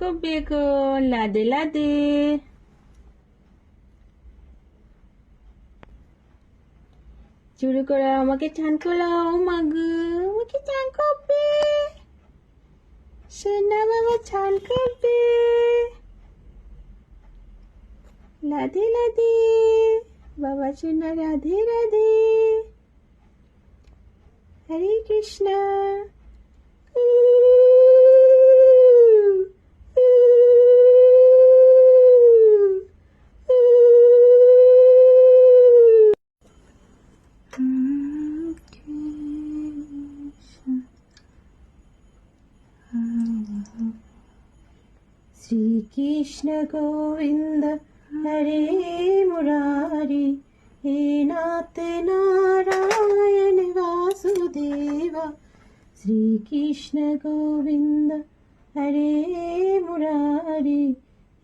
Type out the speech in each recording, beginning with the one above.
করবে এখন লাদে লাদে চুরি করে আমাকে চান করলাম মাগু আমাকে চান করবে সোনা বাবা চান করবে রাধে রাধে বাবা সোনা রাধে রাধে হরে কৃষ্ণ শ্রীকৃষ্ণ গোবিন্দ, হরে মুরারি। হে নাথ নারায়ণ বাসুদেব, শ্রীকৃষ্ণ গোবিন্দ, হরে মুরারি।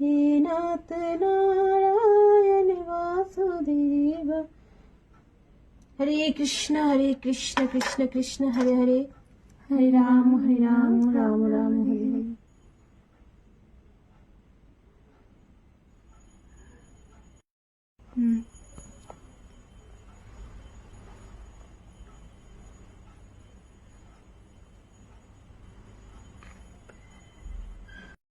হে নাথ নারায়ণ বাসুদেব। হরে কৃষ্ণ হরে কৃষ্ণ কৃষ্ণ কৃষ্ণ, হরে হরে। হরে রাম হরে রাম রাম রাম, হরে হরে। 嗯。